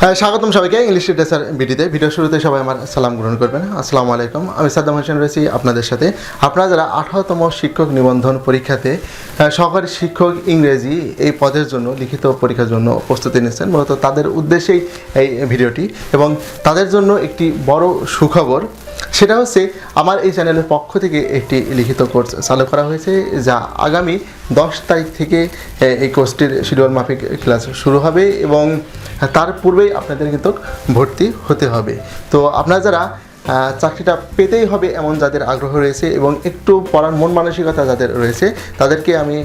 হ্যাঁ স্বাগতম সবাইকে ইংলিশ লিটারেচার ভিডিওতে ভিডিও শুরুতে সবাই আমার সালাম গ্রহণ করবেন। আসসালামু আলাইকুম। আমি সাদ্দাম হোসেন রয়েছি আপনাদের সাথে। আপনারা যারা আঠারোতম শিক্ষক নিবন্ধন পরীক্ষাতে আহ, সহকারী শিক্ষক ইংরেজি এই পদের জন্য লিখিত পরীক্ষার জন্য প্রস্তুতি নিয়েছেন মূলত তাদের উদ্দেশ্যেই এই ভিডিওটি এবং তাদের জন্য একটি বড় সুখবর সেটা হচ্ছে আমার এই চ্যানেলের পক্ষ থেকে একটি লিখিত কোর্স চালু করা হয়েছে, যা আগামী দশ তারিখ থেকে এই কোর্সটির শিডিউল মাফিক ক্লাস শুরু হবে এবং তার পূর্বেই আপনাদের কিন্তু ভর্তি হতে হবে। তো আপনারা যারা চাকরিটা পেতেই হবে এমন যাদের আগ্রহ রয়েছে এবং একটু পড়ার মন মানসিকতা যাদের রয়েছে, তাদেরকে আমি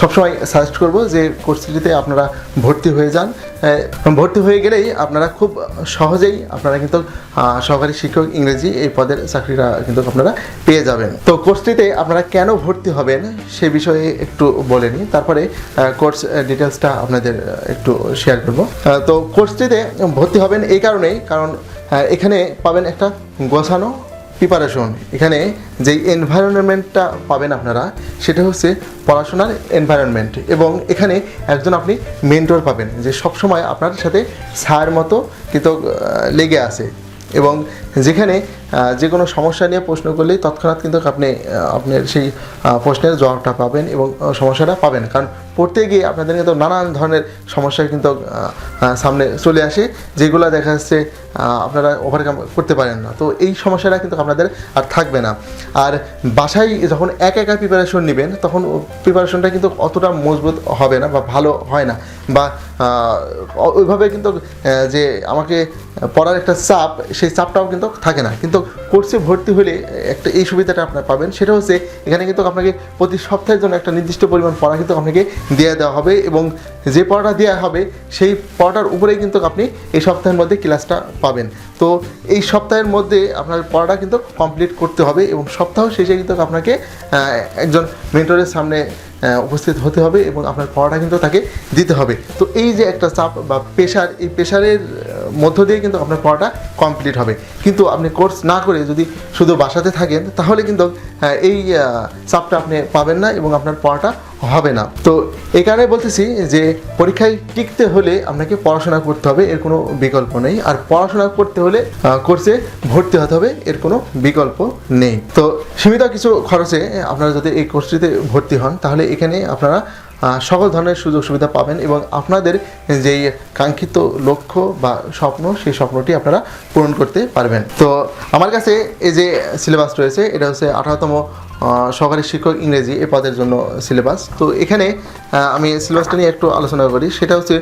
সবসময় সাজেস্ট করব যে কোর্সটিতে আপনারা ভর্তি হয়ে যান। ভর্তি হয়ে গেলেই আপনারা খুব সহজেই আপনারা কিন্তু সহকারী শিক্ষক ইংরেজি এই পদের চাকরিটা কিন্তু আপনারা পেয়ে যাবেন। তো কোর্সটিতে আপনারা কেন ভর্তি হবেন সে বিষয়ে একটু বলে নিই। তারপরে কোর্স ডিটেলসটা আপনাদের একটু শেয়ার করব। তো কোর্সটিতে ভর্তি হবেন এই কারণেই, কারণ এখানে পাবেন একটা গোছানো প্রিপারেশন এখানে যেই এনভায়রনমেন্টটা পাবেন আপনারা, সেটা হচ্ছে পড়াশোনার এনভায়রনমেন্ট এবং এখানে একজন আপনি মেন্টর পাবেন, যে সবসময় আপনার সাথে ছায়ার মতো কিন্তু লেগে আছে। এবং যেখানে যে কোনো সমস্যা নিয়ে প্রশ্ন করলেই তৎক্ষণাৎ কিন্তু আপনি আপনার সেই প্রশ্নের জবাবটা পাবেন এবং সমস্যাটা পাবেন। কারণ পড়তে গিয়ে আপনাদের কিন্তু নানান ধরনের সমস্যা কিন্তু সামনে চলে আসে, যেগুলো দেখা যাচ্ছে আপনারা ওভারকাম করতে পারেন না। তো এই সমস্যাটা কিন্তু আপনাদের আর থাকবে না। আর বাসায় যখন এক একা প্রিপারেশন নেবেন, তখন প্রিপারেশনটা কিন্তু অতটা মজবুত হবে না বা ভালো হয় না। বা ওইভাবে কিন্তু যে আমাকে পড়ার একটা চাপ, সেই চাপটাও কিন্তু থাকে না। কিন্তু কোর্সে ভর্তি হলে একটা এই সুবিধাটা আপনার পাবেন। সেটা হচ্ছে, এখানে কিন্তু আপনাকে প্রতি সপ্তাহের জন্য একটা নির্দিষ্ট পরিমাণ পড়া কিন্তু আপনাকে দিয়ে দেওয়া হবে এবং যে পড়াটা দেওয়া হবে, সেই পড়াটার উপরেই কিন্তু আপনি এই সপ্তাহের মধ্যে ক্লাসটা পাবেন। তো এই সপ্তাহের মধ্যে আপনার পড়াটা কিন্তু কমপ্লিট করতে হবে এবং সপ্তাহ শেষে কিন্তু আপনাকে একজন মেন্টরের সামনে উপস্থিত হতে হবে এবং আপনার পড়াটা কিন্তু তাকে দিতে হবে। তো এই যে একটা চাপ বা প্রেশার, এই প্রেশারের মধ্য দিয়ে কিন্তু আপনার পড়াটা কমপ্লিট হবে। কিন্তু আপনি কোর্স না করে যদি শুধু বাসাতে থাকেন, তাহলে কিন্তু এই চাপটা আপনি পাবেন না এবং আপনার পড়াটা হবে না। তো এই কারণে বলতেছি যে পরীক্ষায় টিকতে হলে আপনাকে পড়াশোনা করতে হবে, এর কোনো বিকল্প নেই। আর পড়াশোনা করতে হলে কোর্সে ভর্তি হতে হবে, এর কোনো বিকল্প নেই। তো সীমিত কিছু খরচে আপনারা যদি এই কোর্সটিতে ভর্তি হন, তাহলে এখানে আপনারা সকল ধরনের সুযোগ সুবিধা পাবেন এবং আপনাদের যেই কাঙ্ক্ষিত লক্ষ্য বা স্বপ্ন, সেই স্বপ্নটি আপনারা পূরণ করতে পারবেন। তো আমার কাছে এই যে সিলেবাস রয়েছে, এটা হচ্ছে আঠারোতম সহকারী শিক্ষক ইংরেজি এ পদের জন্য সিলেবাস। তো এখানে আমি সিলেবাসটা নিয়ে একটু আলোচনা করি। সেটা হচ্ছে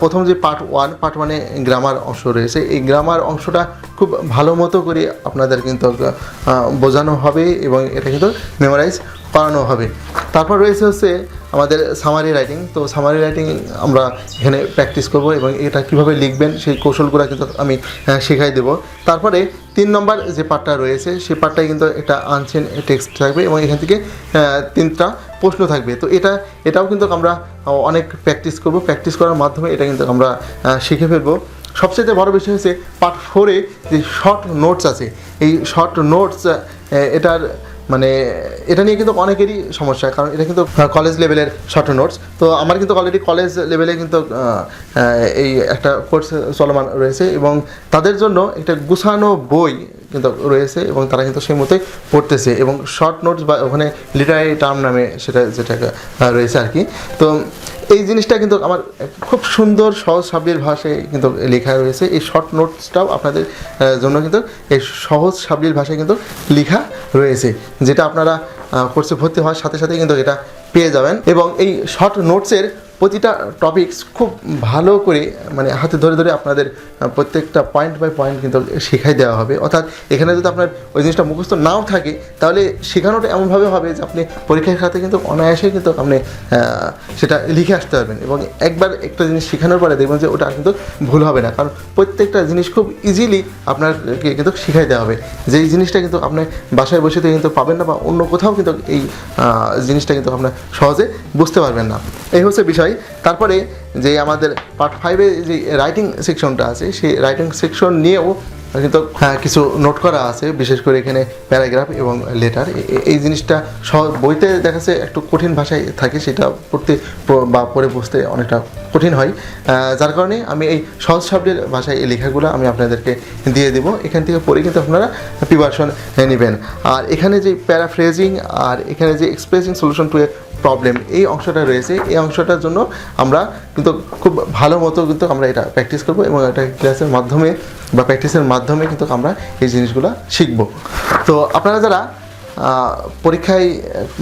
প্রথম যে পার্ট ওয়ান, পার্ট ওয়ানে গ্রামার অংশ রয়েছে। এই গ্রামার অংশটা খুব ভালো মতো করে আপনাদের কিন্তু বোঝানো হবে এবং এটা কিন্তু মেমোরাইজ করানো হবে। তারপর রয়েছে হচ্ছে আমাদের সামারি রাইটিং তো সামারি রাইটিং আমরা এখানে প্র্যাকটিস করব এবং এটা কীভাবে লিখবেন সেই কৌশলগুলো কিন্তু আমি আহ, শেখাই দেব। তারপরে তিন নম্বর যে পার্টটা রয়েছে সেই পার্টটাই কিন্তু একটা আনসেন টেক্সট থাকবে এবং এখান থেকে তিনটা প্রশ্ন থাকবে। তো এটা এটাও কিন্তু আমরা অনেক প্র্যাকটিস করব। প্র্যাকটিস করার মাধ্যমে এটা কিন্তু আমরা শিখে ফেলব। সবচেয়ে বড় বিষয় হচ্ছে পার্ট ফোরে যে শর্ট নোটস আছে এই শর্ট নোটস এটার মানে এটা নিয়ে কিন্তু অনেকেরই সমস্যা, কারণ এটা কিন্তু কলেজ লেভেলের শর্ট নোটস তো আমার কিন্তু অলরেডি কলেজ লেভেলে কিন্তু এই একটা কোর্স চলমান রয়েছে এবং তাদের জন্য একটা গুছানো বই কিন্তু রয়েছে এবং তারা কিন্তু সেই মতোই পড়তেছে এবং শর্ট নোটস বা ওখানে লিটারারি টার্ম নামে সেটা যেটা রয়েছে আর কি। তো এই জিনিসটা কিন্তু আমার খুব সুন্দর, সহজ সাব্যের ভাষায় কিন্তু লেখা রয়েছে। এই শর্ট নোটসটাও আপনাদের জন্য কিন্তু এই সহজ সাব্যের ভাষায় কিন্তু লেখা রয়েছে, যেটা আপনারা কোর্সে ভর্তি হওয়ার সাথে সাথে কিন্তু এটা পেয়ে যাবেন। এবং এই শর্ট নোটসের প্রতিটা টপিকস খুব ভালো করে মানে হাতে ধরে ধরে আপনাদের প্রত্যেকটা পয়েন্ট বাই পয়েন্ট কিন্তু শেখাই দেওয়া হবে। অর্থাৎ এখানে যদি আপনার ওই জিনিসটা মুখস্থ নাও থাকে, তাহলে শেখানোটা এমনভাবে হবে যে আপনি পরীক্ষার খাতে কিন্তু অনায়াসে কিন্তু আপনি সেটা লিখে আসতে পারবেন এবং একবার একটা জিনিস শেখানোর পরে দেখবেন যে ওটা কিন্তু ভুল হবে না। কারণ প্রত্যেকটা জিনিস খুব ইজিলি আপনাকে কিন্তু শিখাই দেওয়া হবে। যেই জিনিসটা কিন্তু আপনি বাসায় বসে কিন্তু পাবেন না বা অন্য কোথাও কিন্তু এই জিনিসটা কিন্তু আপনার সহজে বুঝতে পারবেন না। এই হচ্ছে বিষয়। তারপরে যে আমাদের পার্ট ফাইভে যে রাইটিং সেকশনটা আছে সেই রাইটিং সেকশন নিয়েও কিন্তু হ্যাঁ, কিছু নোট করা আছে বিশেষ করে এখানে প্যারাগ্রাফ এবং লেটার এই জিনিসটা সহ বইতে দেখা যাচ্ছে একটু কঠিন ভাষায় থাকে সেটা পড়তে বা পড়ে বুঝতে অনেকটা কঠিন হয়। যার কারণে আমি এই সহজ শব্দের ভাষায় এই লেখাগুলো আমি আপনাদেরকে দিয়ে দেবো। এখান থেকে পড়ে কিন্তু আপনারা প্রিপারেশন নেবেন। আর এখানে যে প্যারাফ্রেজিং আর এখানে যে expressing solution to a problem এই অংশটা রয়েছে, এই অংশটার জন্য আমরা কিন্তু খুব ভালো মতো কিন্তু আমরা এটা প্র্যাকটিস করব এবং এটা ক্লাসের মাধ্যমে বা প্র্যাকটিসের মাধ্যমে কিন্তু আমরা এই জিনিসগুলো শিখব। তো আপনারা যারা পরীক্ষায়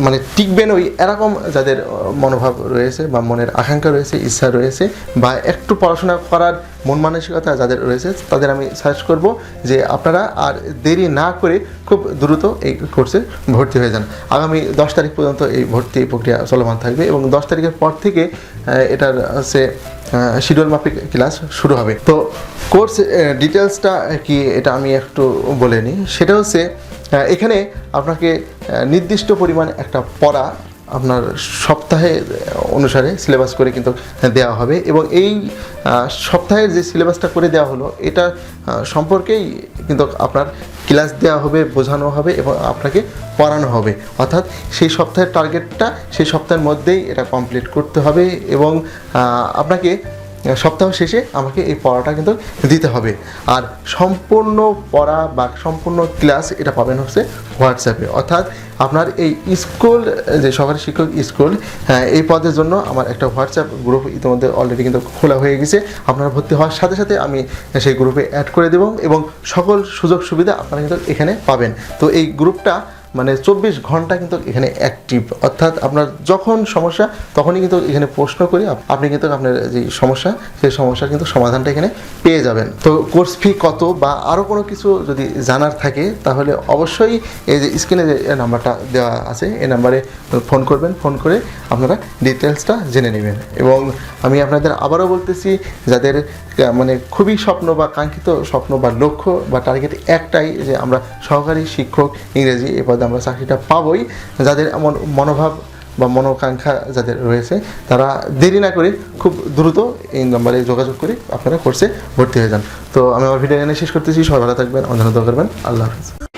মানে টিকবেন ওই এরকম যাদের মনোভাব রয়েছে বা মনের আকাঙ্ক্ষা রয়েছে, ইচ্ছা রয়েছে বা একটু পড়াশোনা করার মন মানসিকতা যাদের রয়েছে, তাদের আমি সাজেস্ট করব যে আপনারা আর দেরি না করে খুব দ্রুত এই কোর্সে ভর্তি হয়ে যান। আগামী দশ তারিখ পর্যন্ত এই ভর্তি প্রক্রিয়া চলমান থাকবে এবং দশ তারিখের পর থেকে এটার হচ্ছে শিডিউল মাফিক ক্লাস শুরু হবে। তো কোর্স ডিটেলসটা কি, এটা আমি একটু বলে নিই। সেটা হচ্ছে এখানে আপনাকে নির্দিষ্ট পরিমাণ একটা পড়া আপনার সপ্তাহে অনুসারে সিলেবাস করে কিন্তু দেওয়া হবে এবং এই সপ্তাহের যে সিলেবাসটা করে দেওয়া হলো, এটা সম্পর্কেই কিন্তু আপনার ক্লাস দেওয়া হবে, বোঝানো হবে এবং আপনাকে পড়ানো হবে। অর্থাৎ সেই সপ্তাহের টার্গেটটা সেই সপ্তাহের মধ্যেই এটা কমপ্লিট করতে হবে এবং আপনাকে সপ্তাহ শেষে আমাকে এই পড়াটা কিন্তু দিতে হবে। আর সম্পূর্ণ পড়া বা সম্পূর্ণ ক্লাস এটা পাবেন হচ্ছে হোয়াটসঅ্যাপে। অর্থাৎ আপনার এই স্কুল যে সরকারি শিক্ষক স্কুল হ্যাঁ, এই পদের জন্য আমার একটা হোয়াটসঅ্যাপ গ্রুপ ইতিমধ্যে অলরেডি কিন্তু খোলা হয়ে গেছে। আপনারা ভর্তি হওয়ার সাথে সাথে আমি সেই গ্রুপে অ্যাড করে দেবো এবং সকল সুযোগ সুবিধা আপনারা কিন্তু এখানে পাবেন। তো এই গ্রুপটা মানে চব্বিশ ঘণ্টা কিন্তু এখানে অ্যাক্টিভ অর্থাৎ আপনার যখন সমস্যা, তখনই কিন্তু এখানে প্রশ্ন করি আপনি কিন্তু আপনার যে সমস্যা সেই সমস্যার কিন্তু সমাধানটা এখানে পেয়ে যাবেন। তো কোর্স ফি কত বা আরও কোনো কিছু যদি জানার থাকে, তাহলে অবশ্যই এই যে স্ক্রিনে যে নাম্বারটা দেওয়া আছে, এই নাম্বারে ফোন করবেন ফোন করে আপনারা ডিটেলসটা জেনে নেবেন। এবং আমি আপনাদের আবারও বলতেছি, যাদের মানে খুবই স্বপ্ন বা কাঙ্ক্ষিত স্বপ্ন বা লক্ষ্য বা টার্গেট একটাই যে আমরা সহকারী শিক্ষক ইংরেজি এ পদে আমরা চাকরিটা পাবই, যাদের এমন মনোভাব বা মনোকাঙ্ক্ষা যাদের রয়েছে, তারা দেরি না করে খুব দ্রুত এই নম্বরে যোগাযোগ করে আপনারা কোর্সে ভর্তি হয়ে যান। তো আমি আমার ভিডিও এনে শেষ করতেছি। সবাই ভালো থাকবেন, অন্যান্য করবেন। আল্লাহ হাফিজ।